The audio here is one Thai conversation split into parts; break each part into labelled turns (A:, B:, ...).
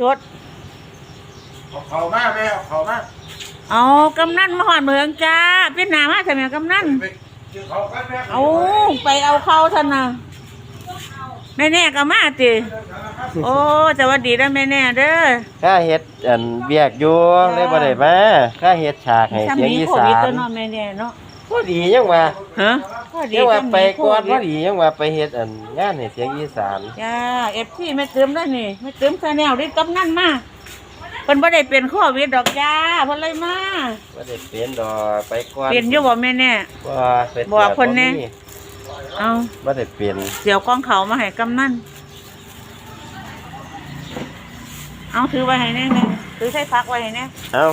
A: สด
B: เอาเขามาแม่เอาเขามา
A: เอากำนันมาหอดเมืองจ้าเป็นหนามาทำไมกำนัน
B: ไปกินเขากันแม่
A: เอาไปเอาเข้าท่านนะแม่แน่ก็มาติโอ้สวัสดีนะแม่แน่เด้อ
C: ข้าเฮ็ดอันเวียกอยู่เลยบ่ได้มาข้าเฮ็ดฉากให้
A: ทำ
C: เสียง
A: นี้
C: อี
A: โค
C: สา
A: วิด
C: น
A: ตัวเน้องแม่แน่เนาะ
C: พอดียังว่า
A: ฮะพอดี
C: ยังว่า
A: ทำ
C: ไป
A: นี้โค
C: ก่อนพ
A: วิ
C: อ
A: ด
C: ดียังว่าไปเฮ็ดอันงานให้เสียงอีสาน
A: จ้าเอฟซีแม่เติมแล้วนี่แม่เติมซาแนลได้กำนันมาเพิ่นบ่ได้เป็นโควิดดอกจ้าเพิ่นเลยมา
C: บ่ได้เป็นดอกไปก่อน
A: เป็นอยู่บ่แม่แน่
C: บ่เป็น
A: บอกคนแน่
C: บ่มี
A: เอา
C: บ่ได้เป็น
A: เดี๋ยวกล้องเขามาให้กำนันเอาถือไว้ให้แน่แน่ถือใส่พักไว้ให้แน่
C: เอ้า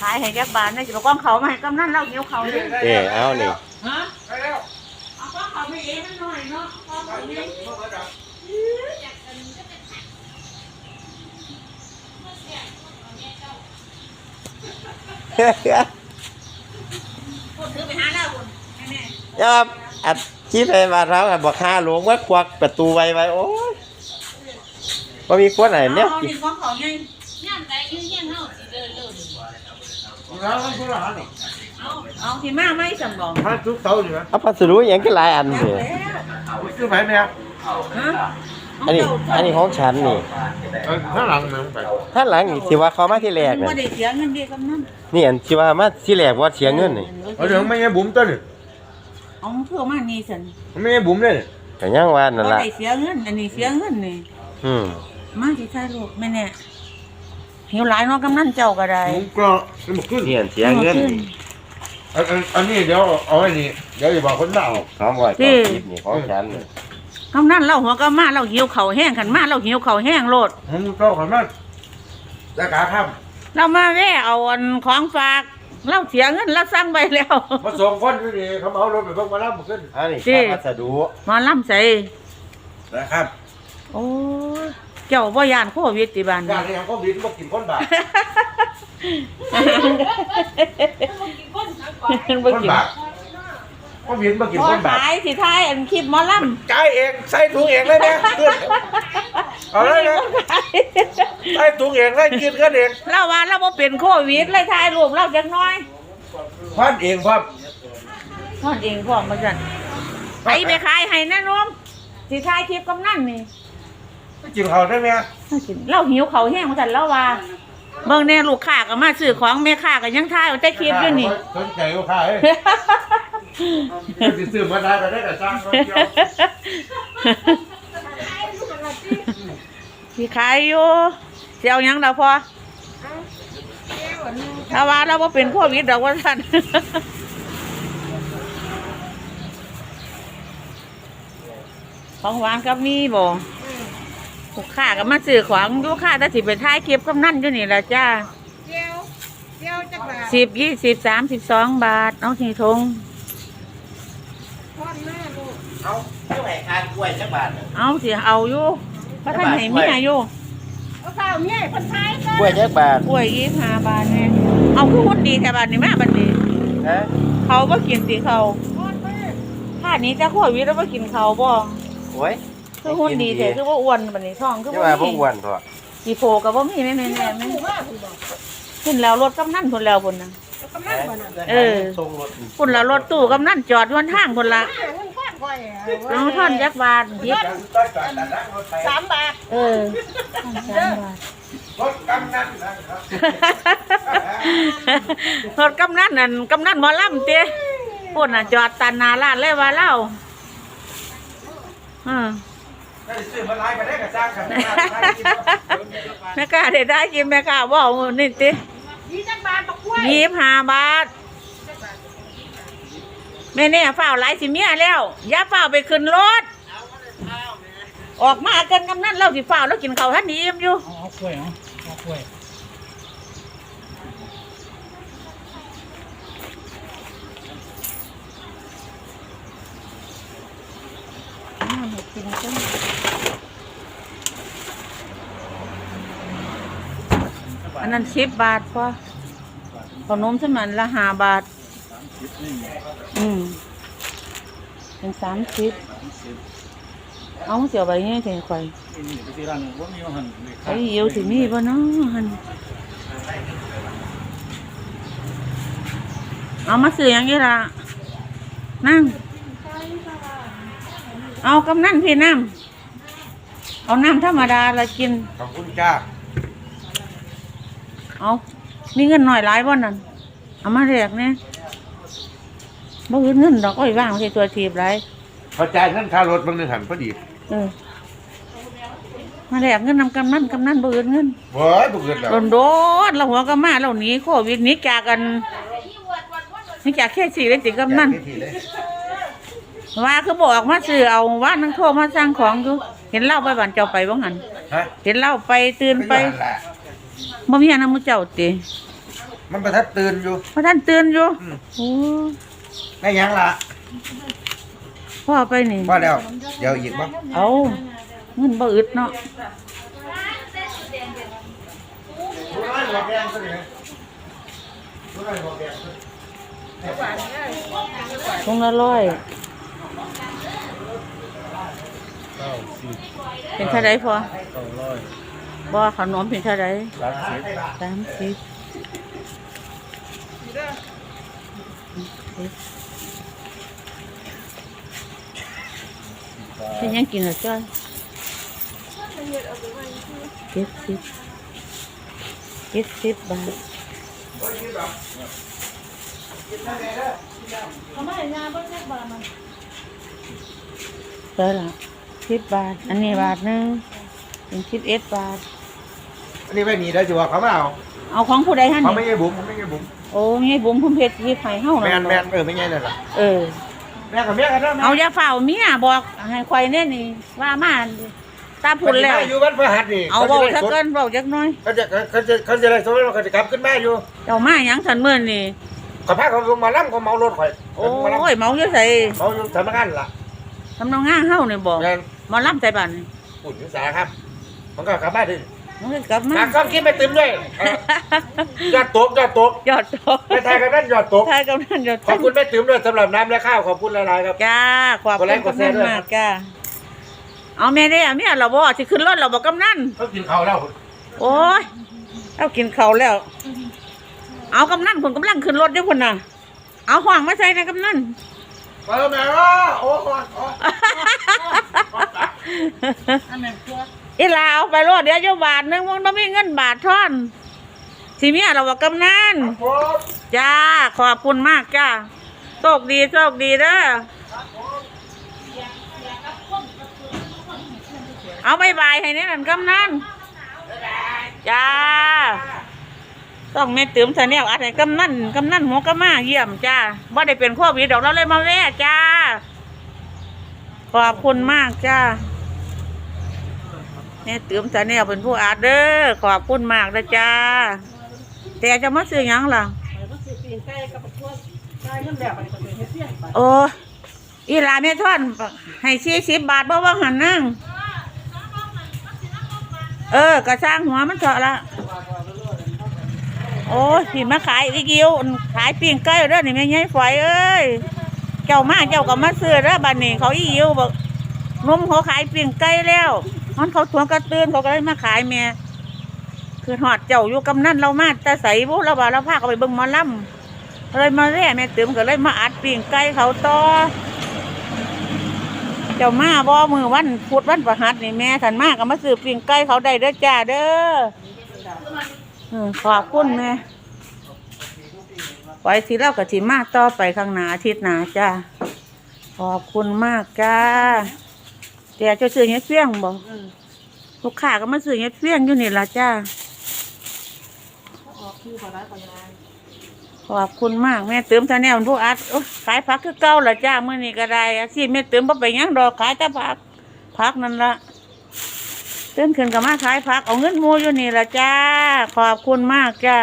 A: ขายให้ยักบาทได้จะกล้องเขามาให้กำนันเล่าเหี่ยวเขาเลย
C: เอ้เอานี่
A: ฮะ
B: ไปแล้ว
A: เอากล้องเขาไปเองมันหน่อยเนาะกล้องเขาเองพูดถือไปหาแล้วคุณแน่
C: ยับอัดคิดไปว่าเราอะบอกหาหลวงว่าควักประตูไว้ไว้โอ้ยบ่มีคนไหน
A: ๆ
C: เนี่ย
A: เอา
C: กิน
A: ดิกล้องเขาไง
D: ย่ามใดยืนยันเฮาสิเดินเร็ว
B: แล้วมันคืออาหารนี่
A: เอาเอาที่มาไม่สำรอง
B: มาทุกเตาอยู่นะ
C: เอาพัสดุหยังก็หลายอัน
A: แล้ว
C: เด้
A: แล้ว
B: คือไปแม่
A: ฮะ
C: อันนี้ อันนี้ของฉันนี่
B: เออข้างหลังแม่ไป
C: ท่านหลังนี่ที่ว่าเขามาที่แรก
A: น่ะบ่ได้เสียเงินดีกำนัน
C: นี่อันที่ว่ามาที่แรกว่าเสียเงินนี่
B: เอาเดี๋ยวไม่ใช่บุ๋มต้นนี่
A: เอาเพื่อมานี่สัน
B: ไม่ใช่บุ๋มเลยนี่
C: ก็ยังว่า
A: บ่
C: นั่นล่ะ
A: ได้เสียเงิน อันนี้เสียเงินนี่
C: อืม
A: มาที่ถ่ายรูปแม่เนี่ย หิวหลายเนาะกำนันเจ้าก็ได้
B: บุ๋มก็มันบอกขึ้น
C: นี่อันเสียเงินนี่
B: อันอันอันนี้เดี๋ยวเอาไว้นี่เดี๋ยวจะบอกคนเล่า
C: สองร้อยกว่าคลิปนี่ของฉันนี่
A: กำนันเล่าหัวก็มาเราหิวเขาวแห้งขันมาเราหิวเขาวแห้งโลด
B: ผมก็ขอมาราคาครับ
A: เรามาแว่เอาอันของฝากเราเสียเงินเราสั่งไปแล้ว
B: มาส่งคนอยู่ดีเขาเอารถไปเพิ่งมารับมาขึ้น
C: อันนี้
A: ที่
C: ค่าพัสดุ
A: มาล่ำใส่
B: นะครับ
A: โอ้ย เจ้าบ่ยานโควิดติบาน
B: การเรียนก็บินมากินคนบาท
A: บ่
B: คน
A: กิน
B: บาทก็บินมากิน
A: พอ
B: คนบาท
A: ขายสิท้ายอันคลิปหมอล่
B: จ่ายเองใส่ถุงเองเลยนะขึ้นำเอาเลยนะ
A: ขาย
B: ใส่ถุงเองเลยกินกันเอง
A: เราว่าเราบ่เป็นโควิดเลยถ่ายรูปเราจักหน้อย
B: พันเองครับ
A: ทอดเองพร้อมมาจันไปไปขายให้นะน้องสิถ่ายคลิปกำนันนี่
B: กินเขาได้ไหม
A: เราหิวเขาวแห้งมาจันเราว่าเบิ่งแน่ลูกค้าก็มาซื้อของแม่ค้าก็ยังถ่ายเอาแต่คลิปอยู่นี่
B: สนใจก็ขายติดซื้อมาได้ก็ได้แต่จ้างเขาเดียว
A: สิขายอยู่สิเอาหยังดอกพอถ้าว่าเราบ่เป็นโควิดดอกว่าซั่นของหวานก็มีบ่ ลูกค้าก็มาซื้อของลูกค้าถ้าสิไปถ่ายคลิปกำนันอยู่นี่ล่ะจ้า
D: เจียวเจียวจักบาท
A: สิบยี่สิบสามสิบสองบาทเอาทีทง
D: ทอดแม่ลูก
C: เอาเท่าไหร่ค่ากล้วยจักบาทน่ะ
A: เอาสิเอาอยู่พระท่านให้เมียอยู่
D: เอาข้าวเมียคนไทยก็
C: กล้วยจักบาท
A: กล้วยยี่ห้าบาทเนี่ยเอาคือหุ้นดีแต่บาทนี่แม่บัดนี้
C: ฮะ
A: เขาบ่กินสิเขา
D: ทอดแม่
A: ถ้านี้จะขววิทย์แล้วบ่กินเขาบ่
C: โอ้ย
A: คือหุ้นดีแต่คือว่าอ้วนบัดนี้ท้องคือ
C: จะ
A: บ่
C: ว่าบ่
A: มี
C: อ้วนตัว
A: สีโฟกับบ่มีแม่แม่แม่แม่
D: ถูกว่าถูกบอก
A: พุ่นแล้วรถกำนันพุ่นแล้วพุ่นน่ะ
D: แล้วกำลังบ่น่ะ
A: เออ
C: ส่งรถ
A: พุ่นแล้วรถตู้กำนันจอดอยู่บนทางพุ่นละ
D: แม่เงินทอดก่อยอะ
A: เอาท่อนยักบาทยิบ
D: สามบาท
A: เออท่อนสามบาท
B: รถกำนันนะครับ
A: รถกำนันนั่นกำนันหมอลำเต้พุ่นน่ะจอดตันหนาร้านเลยว่าเล่าอืม
B: ได้ ซื้อมาไล่มาได้กับจ้างกันนะ
A: แม่กล้าได้ได้กินแม่กล้าบอกนี่ติ
D: ยี่จักบาทตะกล้วย
A: ยี่สิบห้าบาทแม่เนี่ยฝ้าวหลายสิเมียแล้วอย่าฝ้าวไปขึ้นรถออกมากันกำนันเราสิฝ้าวแล้วกินข้าวท่านนี้อิ่มอยู่
E: เอากล้วยเอาเอากล้วย
A: กินจัง นนั้นสิบบาทพอขนมสมันละห้าบาท อืมเป็นสามสิบเอาเสียวไปนี่ถึงข่อย
E: นี่ไปที่ร้านว่ามีว่าหันเลย
A: ไอ้เหี่ยวสิมีบ่เนาะหันเอามาซื้อยังนี่ล่ะนั่ง เอากำนั่นพี่น้ำเอาน้ำธรรมดาละกิน
B: ขอบคุณจ้า
A: เอามีเงินหน่อยหลายบ่นั่นเอามาแลกเนี่ยบ่อื่นเงินดอกอ้อยว่างใส่ตัวทีบหลาย
B: พอจ่ายเงินค่ารถบางหนึงหันพอดี
A: เออมาแลกเงินนำกำนันกำนันบ่อื่นเงิน
B: เว้ยบ่เกินแล้ว
A: โดนโดนเราหัวก็มาเราหนีโควิดหนีจากกันหนีจากแค่สี่เลยติกำนัน
B: จากที่เลย
A: ว่าคือบอกมาซื้อเอาว่านังโทรมาสร้างของอยู่เห็นเล่าไปบ้านเจ้าไปบ่หัน
B: ฮะ
A: เห็นเล่าไปตื่นไป
B: ก็อยู่หั่นแหละ
A: บ่มีอันนำมือเจ้าติ
B: มันประทัดตื่นอยู่
A: เพราะท่านตื่นอยู่
B: อืม
A: โอ้
B: ได้หยังล่ะ
A: พ่อไปนี่
B: พอแล้ว เดี๋ยวอีกบ่
A: เอาเงินบ่อึดเนาะตรงละร้อยเป็นเท่าไรพอ
E: เก้าร้อย
A: บ่ขนมเป็นเท่าไร
E: สามสิบ
A: สามสิบเป็นยังกินเหรอจ้อยเจ็ดสิบเจ็ดสิบบาท
D: เขาไม่งานเบิ่งจักบาทมัน
A: เท่าไหร่สิบบาท อันนี้บาทหนึ่งเป็นสิบเอ็ดบาท
B: อั นนี้ไว้นี่ได้สิว่าเขามาเอา
A: เอาของผู้ใดหั่น
B: เขาไม่
A: นี่
B: ใช่บุ๋มเขาไม่ใช่บุ๋ม
A: โอ้ยบุ๋มพุ่มเพชรที่ไผ่เฮา
B: แม
A: นั่
B: น
A: น
B: แม
A: บ่
B: นเออไม่ใช่นั่นล่ะ
A: เออ
B: แม่กับแม่กันเนาะแม่
A: เอาอย่าเฝ้าเมียบอกให้ข่อยแน่นี่ว่ามาตาพุ่นแล้ว
B: เขาสิมาอยู่บ้านพระหัตถ์นี่
A: เอา
B: จะ
A: เบา
B: ได้
A: สัก
B: สด
A: เกินเบาจักหน้อย
B: เขาจะเขาจะเขาจะได้สดแล้วเขาจะกลับขึ้นมาอยู่
A: เจ้ามาหยังสันเมื่อนี่
B: กับพาเขาลงมาล่ำเขาเมารถข่อย
A: โอ้
B: มาล่ำ
A: ยเมาอยู่ใส่
B: เมาอยู่สำนักงานล่ะ
A: ทำนองง่าเฮานี่บอก
B: แม่น
A: หมาล่ำใจบ้านนี่
B: ปุ่นศึกษาครับ มันก็กลับบ้านดิ
A: มันก็กลับมา
B: หากก้อนกินไม่เต็มด้วยเออยอดตกยอดตก
A: ยอดตก
B: ไปไทยกันนั่นยอดตก
A: ทายกับนั่นยอดต
B: ขอบคุณแม่ติ๋มด้วยสำหรับน้ำและข้าวขอบคุณหลายๆครับ
A: จ้าขอบ
B: ก
A: คุ
B: ด
A: ณ
B: ไลค์กด
A: กำ
B: แช
A: นั
B: ร์
A: น
B: ด้วย
A: มากจ้าเอาแม่ได้อะแม่เราบอกสิขึ้นรถเราบอกกำนัน
B: เขากินข้าวแล้ว
A: โอ้ยเอากินข้าวแล้ว เอากำนันคนกำลังขึ้นรถด้วยคนน่ะ เอาห่วงมาใส่ในกำนัน
B: ไปแล้วแม่ว่าโอ้โหโอ้
D: อันนั้นตัว
A: อีลาเอาไปรถเดี๋ยวจะบาทหนึงมึงต้องมีเงินบาทท่อนสิเมียเราบอกกำนันจ้าขอบคุณมากจ้าโชคดีโชคดีเด้อเอาบายบายให้เนี่ยนั่นกำนันจ้าต้องเม็ดตืมเสนียวอัดให้กำนันกำนันหัวกะมาเยี่ยมจ้าว่าได้เป็นโควิดดอกเราเลยมาแว่จ้าขอบคุณมากจ้า เนี่ยตืมเสนียวเป็นผู้อาดเด้อขอบคุณมากนะจ้า แต่จะมาซื้อหยังล่ะ
D: ไปก็สิปีนไก่กับบักกล้วยได้เงินแล้วไปก็สิเฮ็ดเสียงไป
A: โอ้อีหลาแม่ท่อนให้สี่สิบบาทบ่ว่าหันนั่ง เออกระสร้างหัวมันเถอะละ โอ้ยพี่มาขายอีกิวขายปิ้งไก่เด้อนี่แม่ยายฝอยเอ้ย เจ้ามาเจ้าก็มาซื้อเด้อบัดนี้เขาอีกิวบอกนมเขาขายปิ้งไก่แล้ว มันเขาถวงกระตื้นเขาก็เลยมาขายแม่คือหอดเจ้าอยู่กำนั่นเรามาแต่ใส่บุเราว่าเราพาเขาไปเบิ่งหมอลำเลยมาแร่แม่ติ๋มก็เลยมาอัดปิ่งไก่เขาต่อเจ้ามาบ่มือวันพุธวันประหัสนี่แม่ขันมากก็มาซื้อปิ่งไก่เขาได้เด้อจ้าเด้อขอบคุณแม่ไว้ทีเรากับทีมากต่อไปข้างหน้าอาทิตย์หน้าจ้าขอบคุณมากจ้า แต่เจะซื้อเฮ็ดเฟี้ยงบ่ลูกค้าก็มาซื้อเฮ็ดเฟี้ยงอยู่นี่ล่ะจ้า
D: ออกคือบ่ได้ก็ยังไง
A: ขอบคุณมากแม่เติมท่าแนวผู้อัดโอ๊ยขายผักคือเก่าละจ้าเมื่อนี้ก็ได้อาชีพแม่เติมบ่ไปหยังดอกขายแต่ผักผักนั่นละตื่นขึ้นก็มาขายผักเอาเงินหมูอยู่นี่ละจ้า ขอบคุณมากจ้า